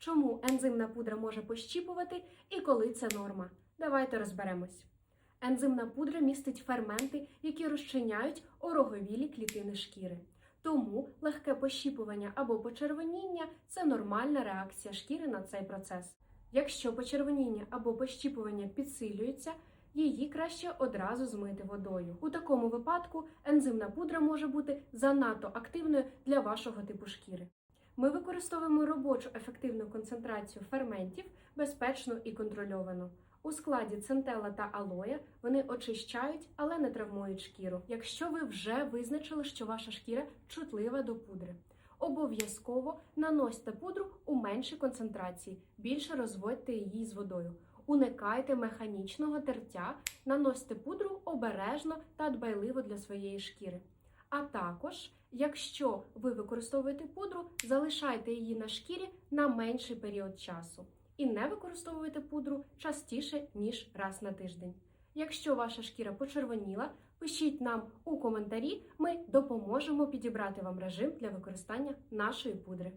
Чому ензимна пудра може пощіпувати і коли це норма? Давайте розберемось. Ензимна пудра містить ферменти, які розчиняють ороговілі клітини шкіри. Тому легке пощіпування або почервоніння це нормальна реакція шкіри на цей процес. Якщо почервоніння або пощіпування підсилюється, її краще одразу змити водою. У такому випадку ензимна пудра може бути занадто активною для вашого типу шкіри. Ми використовуємо робочу ефективну концентрацію ферментів безпечно і контрольовано. У складі центела та алоя вони очищають, але не травмують шкіру. Якщо ви вже визначили, що ваша шкіра чутлива до пудри, обов'язково наносьте пудру у меншій концентрації, більше розводьте її з водою. Уникайте механічного тертя, наносьте пудру обережно та дбайливо для своєї шкіри. А також, якщо ви використовуєте пудру, залишайте її на шкірі на менший період часу і не використовуйте пудру частіше, ніж раз на тиждень. Якщо ваша шкіра почервоніла, пишіть нам у коментарі, ми допоможемо підібрати вам режим для використання нашої пудри.